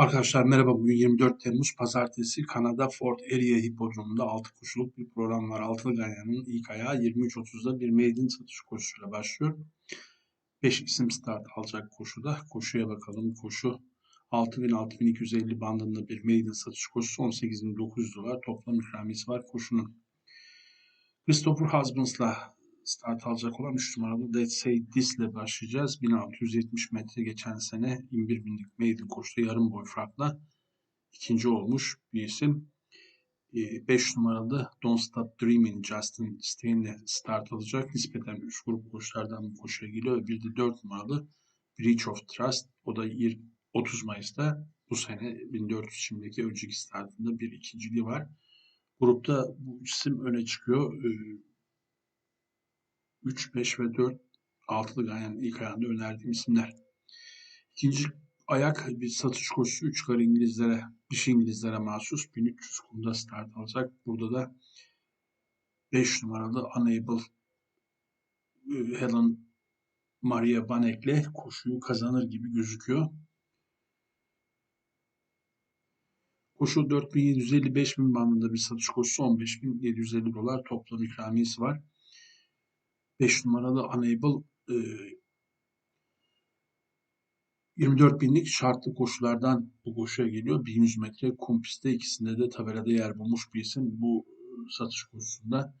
Arkadaşlar merhaba. Bugün 24 Temmuz Pazartesi Kanada Fort Erie Hipodromu'nda 6 koşuluk bir program var. Altılı Ganyan'ın ilk ayağı 23.30'da bir maiden satış koşusuyla başlıyor. 5 isim start alacak koşuda. Koşuya bakalım. Koşu 6000-6250 bandında bir maiden satış koşusu 18.900 dolar. Toplam ikramiyesi var koşunun. Christopher Husbands'la start alacak olan 3 numaralı Let's Say This ile başlayacağız. 1670 metre geçen sene 21 binlik maiden koştu yarım boy farkla ikinci olmuş bir isim. 5 numaralı Don't Stop Dreaming Justin Stein ile start alacak. Nispeten 3 grup koşulardan bu koşuya geliyor. Bir de 4 numaralı Breach of Trust. O da 30 Mayıs'ta bu sene 1400 şimdiki önceki startında bir ikinciliği var. Grupta bu isim öne çıkıyor. 3, 5 ve 4 altılı ganyanın ilk ayağında önerdiğim isimler. İkinci ayak bir satış koşusu 3 kar İngilizlere, dişi İngilizlere mahsus 1300 kumda start alacak. Burada da 5 numaralı Unable e, Helen Maria Banek'le koşuyu kazanır gibi gözüküyor. Koşu 4750-5000 bandında bir satış koşusu 15750 dolar toplam ikramiyesi var. 5 numaralı Unable e, 24 binlik şartlı koşulardan bu koşuya geliyor. 1100 metre kum pistte ikisinde de tabelada yer bulmuş bir isim. Bu satış koşusunda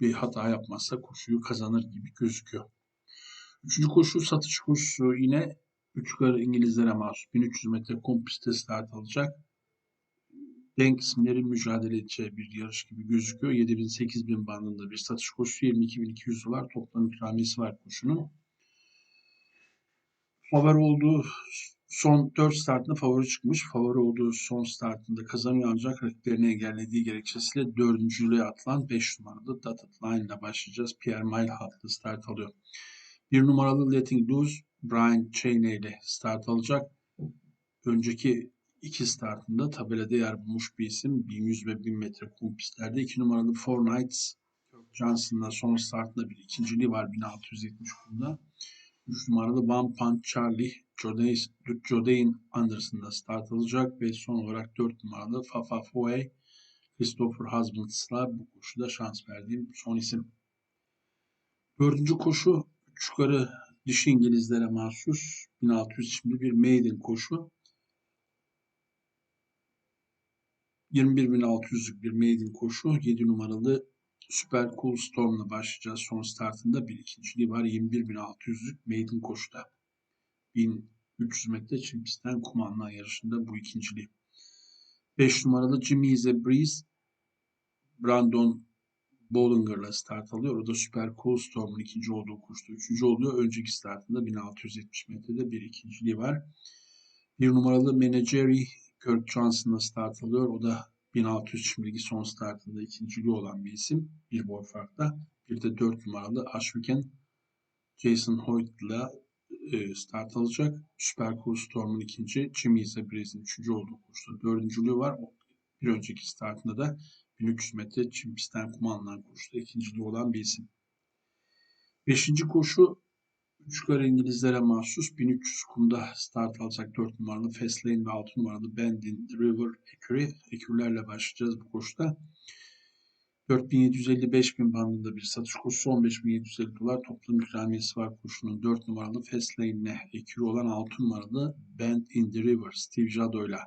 bir hata yapmazsa koşuyu kazanır gibi gözüküyor. Üçüncü koşu satış koşusu yine 3 yukarı İngilizlere mahsus 1300 metre kum pistte start alacak denk isimlerin mücadele edeceği bir yarış gibi gözüküyor. 7000-8000 bandında bir satış koşusu 22.200 dolar toplam ikramiyesi var koşunun. Favori olduğu son 4 startında favori çıkmış. Favori olduğu son startında kazanıyor ancak rakiplerini engellediği gerekçesiyle dördüncülüğe atılan 5 numaralı Dotted Line ile başlayacağız. Pierre Mile hatlı start alıyor. Bir numaralı Letting Loose Brian Cheney ile start alacak. Önceki iki startında tabelada yer bulmuş bir isim. 1100 ve 1000 metre kum pistlerde. 2 numaralı Four Nights Johnson'la son startında bir ikinciliği var 1670 kumda. 3 numaralı One Punch Charlie Jodain Anderson'da start alacak ve son olarak 4 numaralı Fafa Foe Christopher Husbands'la bu koşuda şans verdiğim son isim. Dördüncü koşu üç yukarı dişi İngilizlere mahsus 1600 şimdi bir maiden koşu. 21.600'lük bir maiden koşu. 7 numaralı Super Cool Storm'la başlayacağız. Son startında bir ikinciliği var. 21.600'lük maiden koşuda. 1300 metre çim pistten kumandan yarışında bu ikinciliği. 5 numaralı Jimmy is a Breeze Brandon Bollinger'la start alıyor. O da Super Cool Storm'un ikinci olduğu koşuda. Üçüncü oluyor. Önceki startında 1670 metrede bir ikinciliği var. Bir numaralı Manageri Kirk Johnson'la start alıyor. O da 1600 şimdiki son startında ikinciliği olan bir isim. Bir boy farkla. Bir de 4 numaralı Ashwiken Jason Hoyt'la e, start alacak. Super Cool Storm'un ikinci, Jimmy Zabriz'in üçüncü olduğu koşuda dördüncülüğü var. Bir önceki startında da 1300 metre çim pistten kuma alınan koşuda ikinciliği olan bir isim. Beşinci koşu Üçgar İngilizlere mahsus 1300 kumda start alacak 4 numaralı Fastlane ve 6 numaralı Bend in the River Ecury. Ekürlerle başlayacağız bu koşuda. 4755 bin bandında bir satış koşusu 15750 dolar toplam ikramiyesi var koşunun 4 numaralı Fastlane ile ekürü olan 6 numaralı Bend in the River Steve Jado ile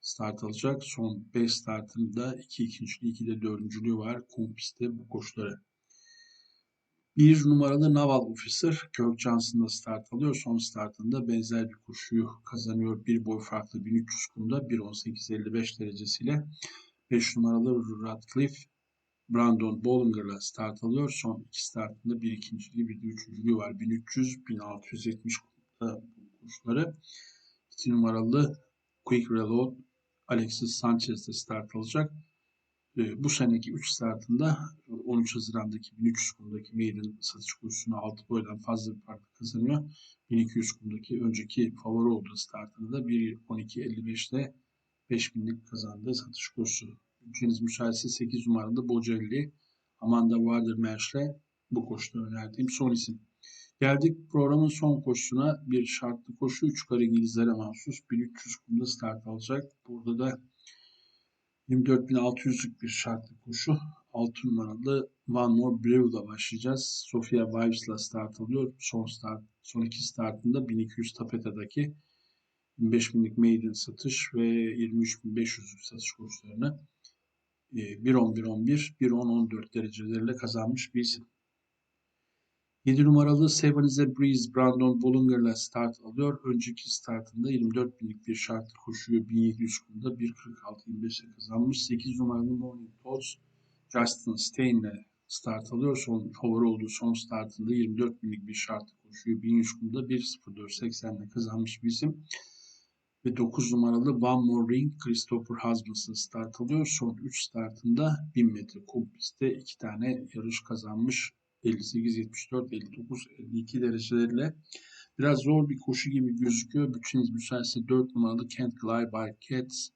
start alacak. Son 5 startında 2 ikinciliği 2 de dördüncülüğü var. Kum pistte bu koşuları. Bir numaralı Naval Officer Kirk Johnson'da start alıyor. Son startında benzer bir koşuyu kazanıyor. Bir boy farklı 1300 kumda 1.18.55 derecesiyle. 5 numaralı Radcliffe Brandon Bollinger'la start alıyor. Son iki startında bir ikinciliği bir de üçüncülüğü var. 1300-1670 kumda koşuları. 2 numaralı Quick Reload Alexis Sanchez'de start alacak. Ee, bu seneki 3 startında 13 Haziran'daki 1300 kumdaki maiden satış kursuna 6 boydan fazla bir fark kazanıyor. 1200 kumdaki önceki favori olduğu startında da 1.12.55'te 5000'lik kazandığı satış kursu. Ülkeniz müsaitse 8 numaralı Bocelli Amanda Watermersh'le bu koşuda önerdiğim son isim. Geldik programın son koşusuna. Bir şartlı koşu 3 kare İngilizlere mahsus 1300 kumda start alacak. Burada da 24.600'lük bir şartlı koşu. 6 numaralı One More Brew'la başlayacağız. Sofia Vibes'la start alıyor. Son start, son iki startında 1200 tapetadaki 25.000'lik maiden satış ve 23.500'lük satış koşularını 1.10-1.11, 1.10-14 dereceleriyle kazanmış bir isim. 7 numaralı Seven is a Breeze Brandon Bollinger'la start alıyor. Önceki startında 24 binlik bir şartlı koşuyu 1700 kumda 1.46-25'e kazanmış. 8 numaralı Morning Thoughts Justin Stein'le start alıyor. Son favori olduğu son startında 24 binlik bir şartlı koşuyu 1100 kumda 1.04-80'le kazanmış bir isim. Ve 9 numaralı One More Ring Christopher Husbands'ın start alıyor. Son 3 startında 1000 metre kum pistte 2 tane yarış kazanmış 58, 74, 59, 52 dereceleriyle biraz zor bir koşu gibi gözüküyor. Bütçeniz müsaitse 4 numaralı Kent Glide by Cats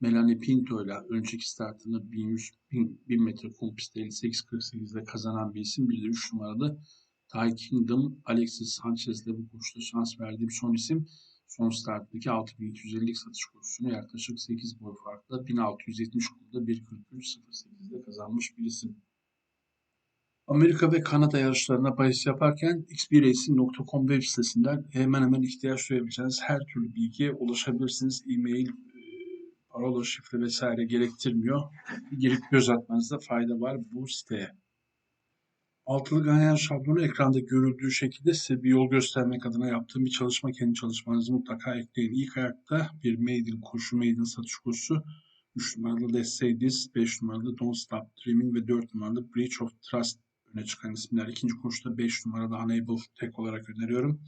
Melanie Pinto ile önceki startını 1100, 1000, 1000 metre kum pistte 58-48'de kazanan bir isim. Bir de 3 numaralı Thai Kingdom Alexis Sanchez ile bu koşuda şans verdiğim son isim. Son starttaki 6250'lik satış koşusunu yaklaşık 8 boy farkla 1670 kumda 1.43.08'de kazanmış bir isim. Amerika ve Kanada yarışlarına bahis yaparken xbracing.com web sitesinden hemen hemen ihtiyaç duyabileceğiniz her türlü bilgiye ulaşabilirsiniz. E-mail, e, parola, şifre vesaire gerektirmiyor. Girip göz atmanızda fayda var bu siteye. Altılı ganyan şablonu ekranda görüldüğü şekilde size bir yol göstermek adına yaptığım bir çalışma. Kendi çalışmanızı mutlaka ekleyin. İlk ayakta bir maiden koşu, maiden satış koşusu. 3 numaralı Let's Say This, 5 numaralı Don't Stop Dreaming ve 4 numaralı Breach of Trust öne çıkan isimler. İkinci koşuda 5 numarada Unable tek olarak öneriyorum.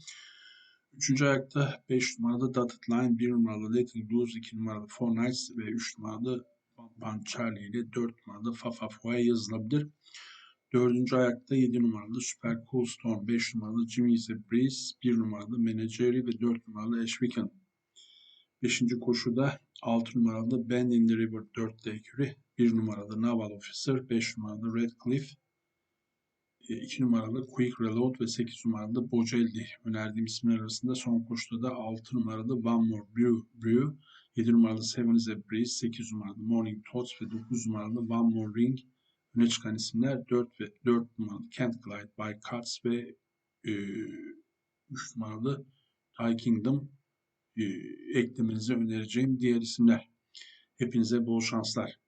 Üçüncü ayakta 5 numarada Dotted Line, 1 numaralı Letting Loose, 2 numaralı Four Nights ve 3 numaralı Van Charlie ile 4 numaralı Fafa Foya yazılabilir. Dördüncü ayakta 7 numaralı Super Cool Storm, 5 numaralı Jimmy is a Breeze, 1 numaralı Manageri ve 4 numaralı Ash Wicken. Beşinci koşuda 6 numaralı Bend in the River 4 Dekürü, 1 numaralı Naval Officer, 5 numaralı Red Cliff, 2 numaralı Quick Reload ve 8 numaralı Bocelli önerdiğim isimler arasında son koşuda da 6 numaralı One More Brew, Brew 7 numaralı Seven is a Breeze, 8 numaralı Morning Thoughts ve 9 numaralı One More Ring öne çıkan isimler 4 ve 4 numaralı Kent Glide by Cuts ve e, 3 numaralı Thai Kingdom e, eklemenizi önereceğim diğer isimler. Hepinize bol şanslar.